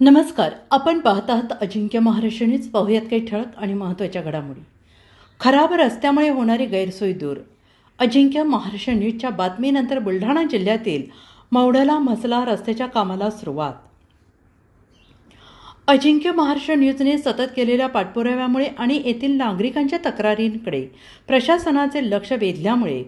नमस्कार आपण पाहत आहात अजिंक्य महाराष्ट्र न्यूज पाहूयात काही ठळक आणि महत्त्वाच्या घडामोडी. खराब रस्त्यामुळे होणारी गैरसोय दूर. अजिंक्य महाराष्ट्र न्यूजच्या बातमीनंतर बुलढाणा जिल्ह्यातील मौढला मसला रस्त्याच्या कामाला सुरुवात. अजिंक्य महाराष्ट्र न्यूजने सतत केलेल्या पाठपुराव्यामुळे आणि येथील नागरिकांच्या तक्रारींकडे प्रशासनाचे लक्ष वेधल्यामुळे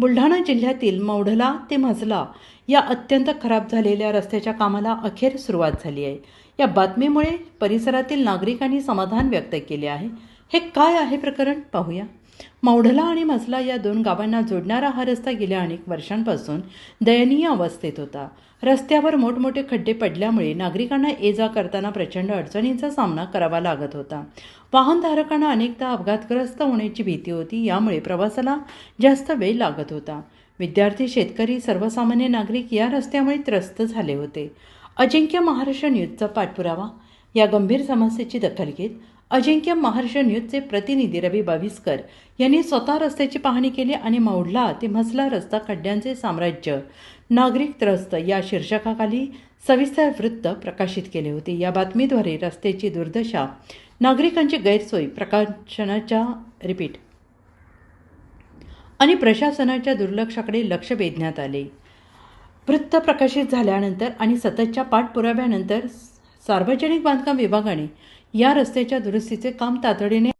बुलढाणा जिल्ह्यातील मौढला ते म्हजला या अत्यंत खराब झालेल्या रस्त्याच्या कामाला अखेर सुरुवात झाली आहे. या बातमीमुळे परिसरातील नागरिकांनी समाधान व्यक्त केले आहे. हे काय आहे प्रकरण? पाहूया. मौढला आणि मसला या दोन गावांना जोडणारा हा रस्ता गेल्या अनेक वर्षांपासून दयनीय अवस्थेत होता. रस्त्यावर मोठमोठे खड्डे पडल्यामुळे नागरिकांना ये जा करताना प्रचंड अडचणींचा सामना करावा लागत होता. वाहनधारकांना अनेकदा अपघातग्रस्त होण्याची भीती होती यामुळे प्रवासाला जास्त वेळ लागत होता. विद्यार्थी शेतकरी सर्वसामान्य नागरिक या रस्त्यामुळे त्रस्त झाले होते. अजिंक्य महाराष्ट्र न्यूजचा पाठपुरावा. या गंभीर समस्येची दखल घेत अजिंक्य महाराष्ट्र न्यूजचे प्रतिनिधी रवी बाविस्कर यांनी स्वतः रस्त्याची पाहणी केली आणि मौढला ते म्हसला रस्ता खड्ड्यांचे साम्राज्य नागरिक त्रस्त या शीर्षकाखाली सविस्तर वृत्त प्रकाशित केले होते. या बातमीद्वारे रस्त्याची दुर्दशा नागरिकांची गैरसोय प्रकाशनाच्या रिपीट आणि प्रशासनाच्या दुर्लक्षाकडे लक्ष वेधण्यात आले. वृत्त प्रकाशित झाल्यानंतर आणि सततच्या पाठपुराव्यानंतर सार्वजनिक बांधकाम विभागाने या रस्त्याच्या दुरुस्तीचे काम तातडीने